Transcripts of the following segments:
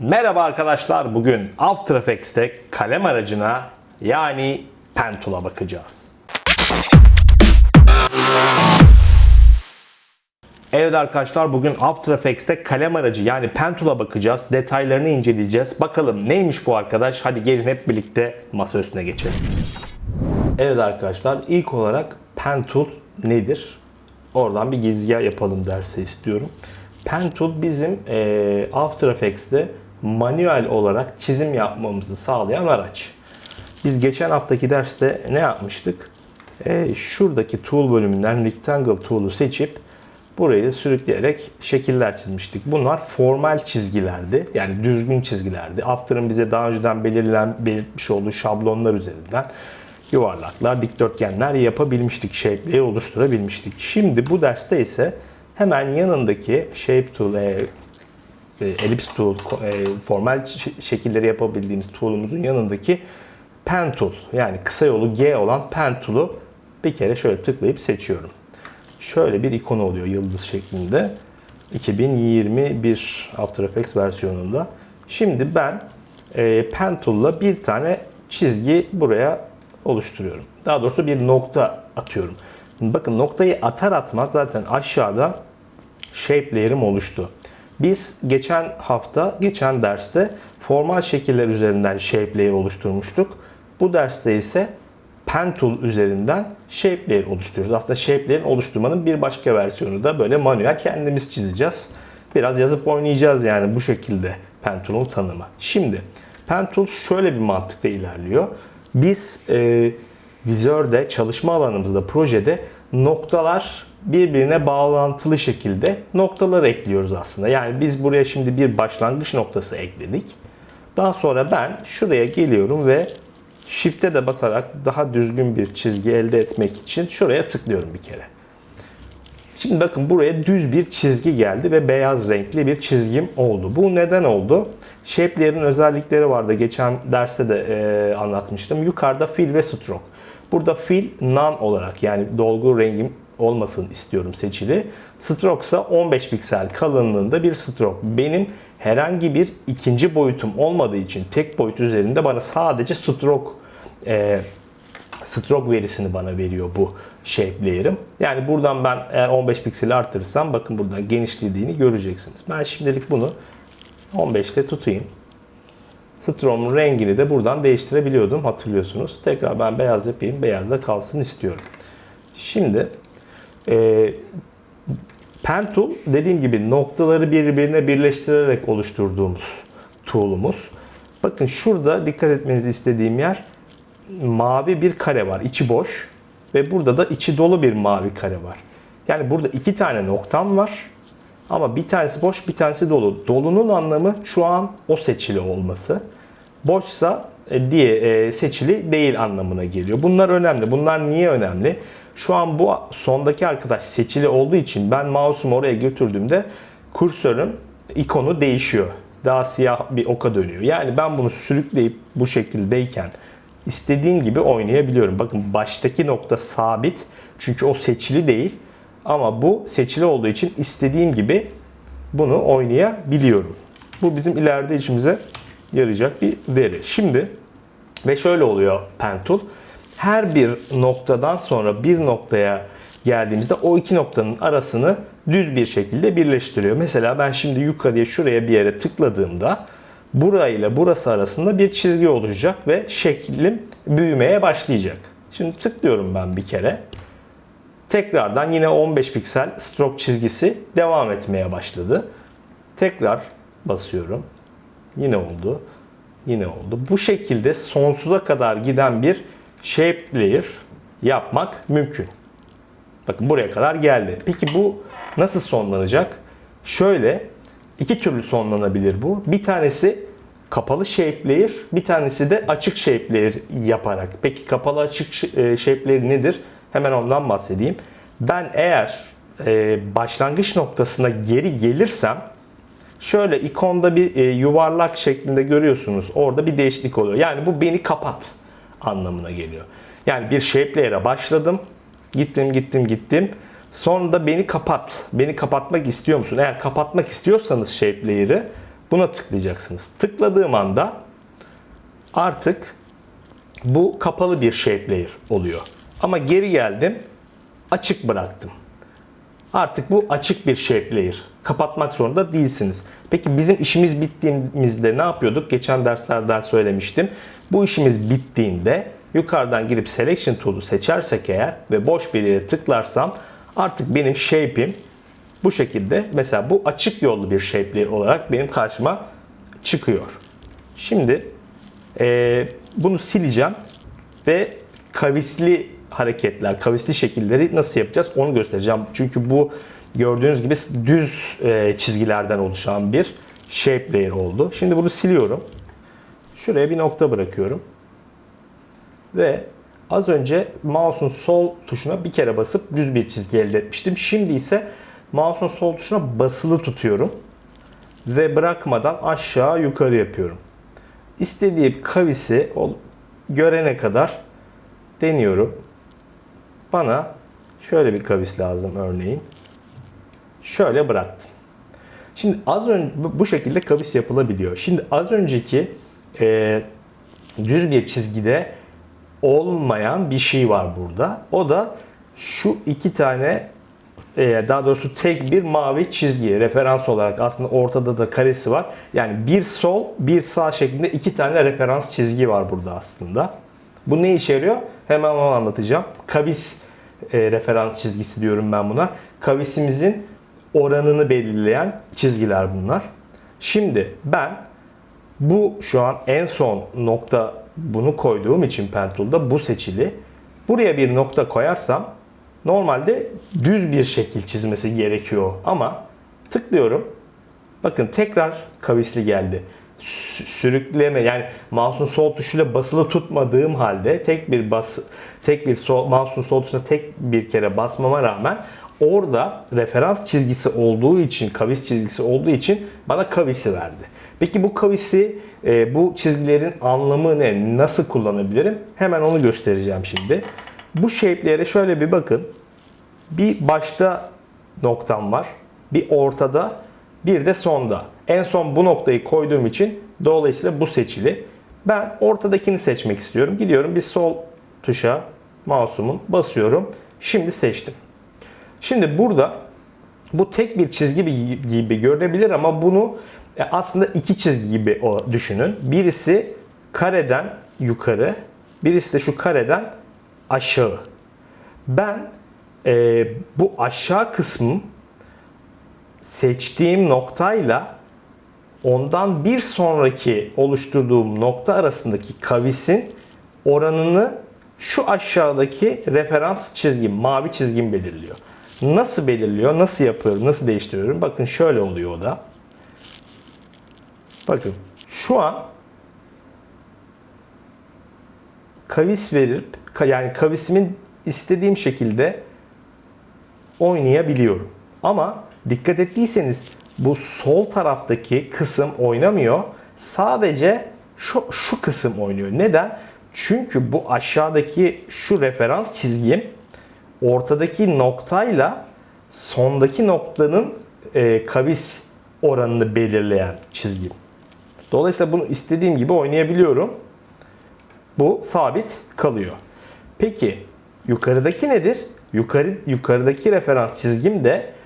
Merhaba arkadaşlar. Bugün After Effects'te kalem aracına yani pen tool'a bakacağız. Evet arkadaşlar bugün After Effects'te kalem aracı yani pen tool'a bakacağız. Detaylarını inceleyeceğiz. Bakalım neymiş bu arkadaş? Hadi gelin hep birlikte masa üstüne geçelim. Evet arkadaşlar ilk olarak pen tool nedir? Oradan bir gizgah yapalım derse istiyorum. Pen tool bizim After Effects'te manuel olarak çizim yapmamızı sağlayan araç. Biz geçen haftaki derste ne yapmıştık? Eee, şuradaki tool bölümünden rectangle tool'u seçip burayı sürükleyerek şekiller çizmiştik. Bunlar formal çizgilerdi. Yani düzgün çizgilerdi. After'ın bize daha önceden belirlen, belirtmiş olduğu şablonlar üzerinden yuvarlaklar, dikdörtgenler yapabilmiştik. Shape'leri oluşturabilmiştik. Şimdi bu derste ise hemen yanındaki Shape Tool, e, e, Ellipse Tool, e, formal şekilleri yapabildiğimiz tool'umuzun yanındaki Pen Tool yani kısa yolu G olan Pen Tool'u bir kere şöyle tıklayıp seçiyorum. Şöyle bir ikon oluyor yıldız şeklinde. 2021 After Effects versiyonunda. Şimdi ben e, Pen Tool'la bir tane çizgi buraya oluşturuyorum. Daha doğrusu bir nokta atıyorum. Bakın noktayı atar atmaz zaten aşağıda shape layer'ım oluştu. Biz geçen hafta, geçen derste formal şekiller üzerinden shape layer oluşturmuştuk. Bu derste ise pen tool üzerinden shape layer oluşturuyoruz. Aslında shape layer oluşturmanın bir başka versiyonu da böyle manuel kendimiz çizeceğiz. Biraz yazıp oynayacağız yani bu şekilde pen tool'un tanımı. Şimdi pen tool şöyle bir mantıkta ilerliyor. Biz e, vizörde, çalışma alanımızda, projede noktalar birbirine bağlantılı şekilde noktalar ekliyoruz aslında. Yani biz buraya şimdi bir başlangıç noktası ekledik. Daha sonra ben şuraya geliyorum ve Shift'e de basarak daha düzgün bir çizgi elde etmek için şuraya tıklıyorum bir kere. Şimdi bakın buraya düz bir çizgi geldi ve beyaz renkli bir çizgim oldu. Bu neden oldu? Shape'lerin özellikleri vardı. Geçen derste de e, anlatmıştım. Yukarıda fill ve stroke. Burada fill none olarak yani dolgu rengim olmasın istiyorum seçili. Stroke ise 15 piksel kalınlığında bir stroke. Benim herhangi bir ikinci boyutum olmadığı için tek boyut üzerinde bana sadece stroke e, stroke verisini bana veriyor bu shape layer'ım. Yani buradan ben eğer 15 pikseli arttırırsam bakın buradan genişlediğini göreceksiniz. Ben şimdilik bunu 15'te tutayım. Stroke'un rengini de buradan değiştirebiliyordum hatırlıyorsunuz. Tekrar ben beyaz yapayım. Beyaz da kalsın istiyorum. Şimdi e, Pen Tool dediğim gibi noktaları birbirine birleştirerek oluşturduğumuz tool'umuz. Bakın şurada dikkat etmenizi istediğim yer mavi bir kare var. içi boş ve burada da içi dolu bir mavi kare var. Yani burada iki tane noktam var. Ama bir tanesi boş, bir tanesi dolu. Dolunun anlamı şu an o seçili olması. Boşsa e, diye e, seçili değil anlamına geliyor. Bunlar önemli. Bunlar niye önemli? Şu an bu sondaki arkadaş seçili olduğu için ben mouse'umu oraya götürdüğümde kursörün ikonu değişiyor. Daha siyah bir oka dönüyor. Yani ben bunu sürükleyip bu şekildeyken istediğim gibi oynayabiliyorum. Bakın baştaki nokta sabit. Çünkü o seçili değil. Ama bu seçili olduğu için istediğim gibi bunu oynayabiliyorum. Bu bizim ileride işimize yarayacak bir veri. Şimdi ve şöyle oluyor Pen Tool. Her bir noktadan sonra bir noktaya geldiğimizde o iki noktanın arasını düz bir şekilde birleştiriyor. Mesela ben şimdi yukarıya şuraya bir yere tıkladığımda burayla burası arasında bir çizgi oluşacak ve şeklim büyümeye başlayacak. Şimdi tıklıyorum ben bir kere. Tekrardan yine 15 piksel stroke çizgisi devam etmeye başladı. Tekrar basıyorum. Yine oldu. Yine oldu. Bu şekilde sonsuza kadar giden bir shape layer yapmak mümkün. Bakın buraya kadar geldi. Peki bu nasıl sonlanacak? Şöyle iki türlü sonlanabilir bu. Bir tanesi kapalı shape layer, bir tanesi de açık shape layer yaparak. Peki kapalı açık e, shape layer nedir? Hemen ondan bahsedeyim. Ben eğer e, başlangıç noktasına geri gelirsem şöyle ikonda bir e, yuvarlak şeklinde görüyorsunuz. Orada bir değişiklik oluyor. Yani bu beni kapat anlamına geliyor. Yani bir shape layer'a başladım. Gittim gittim gittim. Sonra da beni kapat. Beni kapatmak istiyor musun? Eğer kapatmak istiyorsanız shape layer'ı Buna tıklayacaksınız. Tıkladığım anda artık bu kapalı bir shape layer oluyor. Ama geri geldim, açık bıraktım. Artık bu açık bir shape layer. Kapatmak zorunda değilsiniz. Peki bizim işimiz bittiğimizde ne yapıyorduk? Geçen derslerden söylemiştim. Bu işimiz bittiğinde yukarıdan girip selection tool'u seçersek eğer ve boş bir yere tıklarsam artık benim shape'im bu şekilde mesela bu açık yollu bir shape layer olarak benim karşıma çıkıyor. Şimdi eee, bunu sileceğim ve kavisli hareketler, kavisli şekilleri nasıl yapacağız onu göstereceğim. Çünkü bu gördüğünüz gibi düz e, çizgilerden oluşan bir shape layer oldu. Şimdi bunu siliyorum. Şuraya bir nokta bırakıyorum. Ve az önce mouse'un sol tuşuna bir kere basıp düz bir çizgi elde etmiştim. Şimdi ise mouse'un sol tuşuna basılı tutuyorum. Ve bırakmadan aşağı yukarı yapıyorum. İstediğim kavisi görene kadar deniyorum. Bana şöyle bir kavis lazım örneğin. Şöyle bıraktım. Şimdi az önce bu şekilde kavis yapılabiliyor. Şimdi az önceki e, düz bir çizgide olmayan bir şey var burada. O da şu iki tane e, daha doğrusu tek bir mavi çizgi referans olarak aslında ortada da karesi var. Yani bir sol bir sağ şeklinde iki tane referans çizgi var burada aslında. Bu ne işe yarıyor? Hemen onu anlatacağım. Kavis e, referans çizgisi diyorum ben buna. Kavisimizin oranını belirleyen çizgiler bunlar. Şimdi ben bu şu an en son nokta bunu koyduğum için Pentool'da bu seçili. Buraya bir nokta koyarsam normalde düz bir şekil çizmesi gerekiyor ama tıklıyorum. Bakın tekrar kavisli geldi. Sü- Sürükleme yani mouse'un sol tuşuyla basılı tutmadığım halde tek bir bas tek bir sol, mouse'un sol tuşuna tek bir kere basmama rağmen orada referans çizgisi olduğu için, kavis çizgisi olduğu için bana kavisi verdi. Peki bu kavisi, e, bu çizgilerin anlamı ne? Nasıl kullanabilirim? Hemen onu göstereceğim şimdi. Bu shape'lere şöyle bir bakın. Bir başta noktam var. Bir ortada, bir de sonda. En son bu noktayı koyduğum için dolayısıyla bu seçili. Ben ortadakini seçmek istiyorum. Gidiyorum bir sol tuşa mouse'umun basıyorum. Şimdi seçtim. Şimdi burada bu tek bir çizgi gibi- görünebilir ama bunu e, aslında iki çizgi gibi düşünün. Birisi kareden yukarı, birisi de şu kareden aşağı. Ben e, bu aşağı kısmı seçtiğim noktayla ondan bir sonraki oluşturduğum nokta arasındaki kavisin oranını şu aşağıdaki referans çizgim, mavi çizgim belirliyor. Nasıl belirliyor, nasıl yapıyorum, nasıl değiştiriyorum? Bakın şöyle oluyor o da. Bakın şu an kavis verip yani kavisimin istediğim şekilde oynayabiliyorum. Ama dikkat ettiyseniz bu sol taraftaki kısım oynamıyor. Sadece şu, şu kısım oynuyor. Neden? Çünkü bu aşağıdaki şu referans çizgim ortadaki noktayla sondaki noktanın e, kavis oranını belirleyen çizgim. Dolayısıyla bunu istediğim gibi oynayabiliyorum. Bu sabit kalıyor. Peki yukarıdaki nedir? Yukarı yukarıdaki referans çizgim de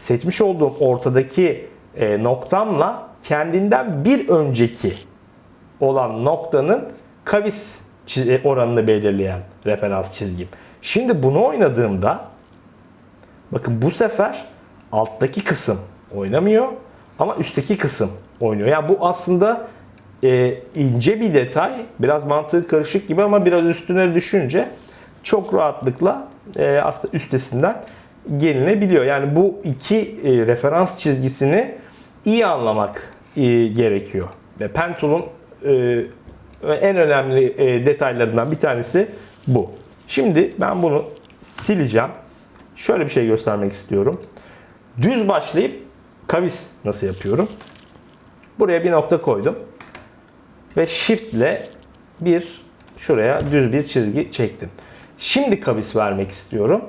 seçmiş olduğum ortadaki e, noktamla kendinden bir önceki olan noktanın kavis e, oranını belirleyen referans çizgim. Şimdi bunu oynadığımda bakın bu sefer alttaki kısım oynamıyor ama üstteki kısım oynuyor. Yani bu aslında e, ince bir detay. Biraz mantığı karışık gibi ama biraz üstüne düşünce çok rahatlıkla e, aslında üstesinden gelinebiliyor. Yani bu iki e, referans çizgisini iyi anlamak e, gerekiyor. Ve Pentool'un e, en önemli e, detaylarından bir tanesi bu. Şimdi ben bunu sileceğim. Şöyle bir şey göstermek istiyorum. Düz başlayıp kavis nasıl yapıyorum? Buraya bir nokta koydum. Ve shift ile bir şuraya düz bir çizgi çektim. Şimdi kavis vermek istiyorum.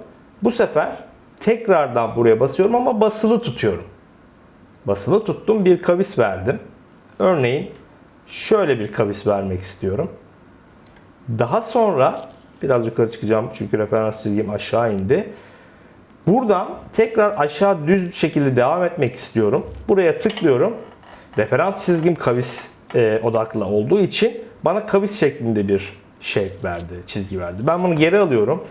Bu sefer tekrardan buraya basıyorum ama basılı tutuyorum. Basılı tuttum bir kavis verdim. örneğin şöyle bir kavis vermek istiyorum. Daha sonra biraz yukarı çıkacağım çünkü referans çizgim aşağı indi. Buradan tekrar aşağı düz şekilde devam etmek istiyorum. Buraya tıklıyorum. Referans çizgim kavis e, odaklı olduğu için bana kavis şeklinde bir shape verdi, çizgi verdi. Ben bunu geri alıyorum.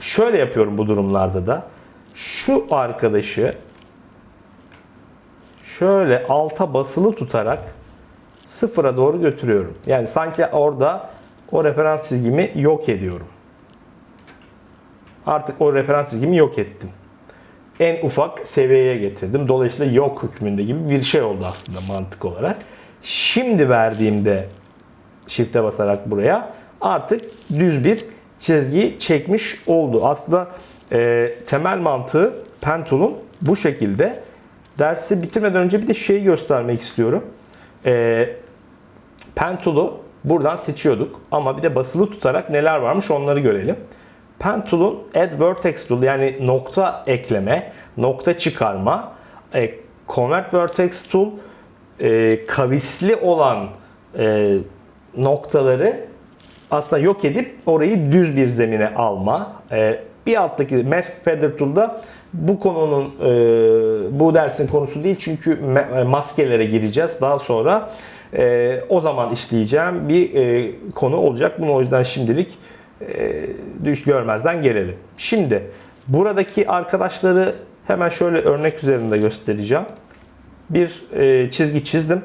Şöyle yapıyorum bu durumlarda da. Şu arkadaşı şöyle alta basılı tutarak sıfıra doğru götürüyorum. Yani sanki orada o referans çizgimi yok ediyorum. Artık o referans çizgimi yok ettim. En ufak seviyeye getirdim. Dolayısıyla yok hükmünde gibi bir şey oldu aslında mantık olarak. Şimdi verdiğimde shift'e basarak buraya artık düz bir çizgi çekmiş oldu. Aslında e, temel mantığı Pentool'un bu şekilde. Dersi bitirmeden önce bir de şeyi göstermek istiyorum. E, Pentool'u buradan seçiyorduk ama bir de basılı tutarak neler varmış onları görelim. Pentool'un Add Vertex Tool yani nokta ekleme, nokta çıkarma, e, Convert Vertex Tool e, kavisli olan e, noktaları aslında yok edip orayı düz bir zemine alma. E, bir alttaki Mask Feather Tool'da bu konunun e, bu dersin konusu değil çünkü me- maskelere gireceğiz daha sonra. E, o zaman işleyeceğim bir e, konu olacak. Bunu o yüzden şimdilik e, görmezden gelelim. Şimdi buradaki arkadaşları hemen şöyle örnek üzerinde göstereceğim. Bir e, çizgi çizdim.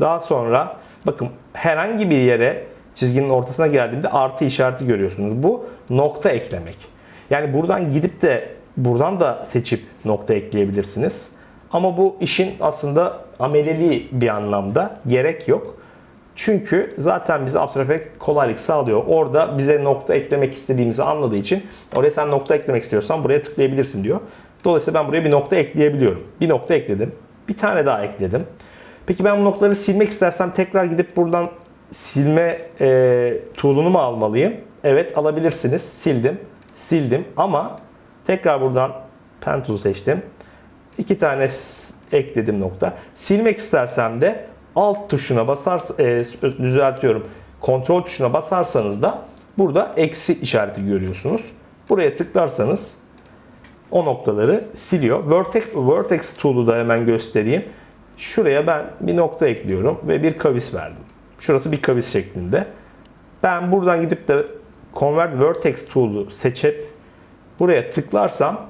Daha sonra bakın herhangi bir yere çizginin ortasına geldiğimde artı işareti görüyorsunuz. Bu nokta eklemek. Yani buradan gidip de buradan da seçip nokta ekleyebilirsiniz. Ama bu işin aslında ameleliği bir anlamda gerek yok. Çünkü zaten bize After Effects kolaylık sağlıyor. Orada bize nokta eklemek istediğimizi anladığı için oraya sen nokta eklemek istiyorsan buraya tıklayabilirsin diyor. Dolayısıyla ben buraya bir nokta ekleyebiliyorum. Bir nokta ekledim. Bir tane daha ekledim. Peki ben bu noktaları silmek istersem tekrar gidip buradan silme e, tool'unu mu almalıyım? Evet alabilirsiniz. Sildim. Sildim ama tekrar buradan pen tool seçtim. İki tane ekledim nokta. Silmek istersem de alt tuşuna basar e, düzeltiyorum. Kontrol tuşuna basarsanız da burada eksi işareti görüyorsunuz. Buraya tıklarsanız o noktaları siliyor. Vertex, Vertex tool'u da hemen göstereyim. Şuraya ben bir nokta ekliyorum ve bir kavis verdim. Şurası bir kavis şeklinde. Ben buradan gidip de Convert Vertex tool'u seçip buraya tıklarsam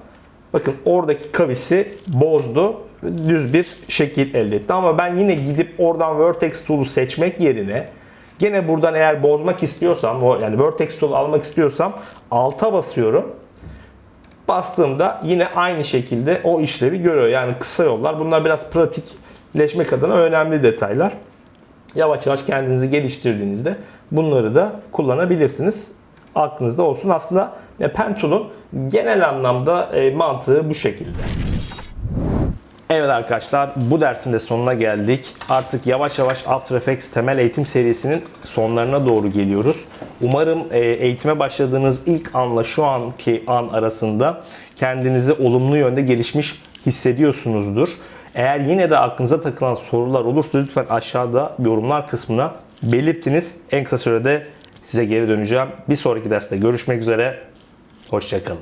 bakın oradaki kavisi bozdu. Düz bir şekil elde etti. Ama ben yine gidip oradan Vertex tool'u seçmek yerine gene buradan eğer bozmak istiyorsam yani Vertex tool almak istiyorsam alta basıyorum bastığımda yine aynı şekilde o işlevi görüyor. Yani kısa yollar. Bunlar biraz pratikleşmek adına önemli detaylar. Yavaş yavaş kendinizi geliştirdiğinizde bunları da kullanabilirsiniz. Aklınızda olsun. Aslında e, Pentool'un genel anlamda e, mantığı bu şekilde. Evet arkadaşlar bu dersin de sonuna geldik. Artık yavaş yavaş After Effects temel eğitim serisinin sonlarına doğru geliyoruz. Umarım e, eğitime başladığınız ilk anla şu anki an arasında kendinizi olumlu yönde gelişmiş hissediyorsunuzdur. Eğer yine de aklınıza takılan sorular olursa lütfen aşağıda yorumlar kısmına belirtiniz. En kısa sürede size geri döneceğim. Bir sonraki derste görüşmek üzere. Hoşçakalın.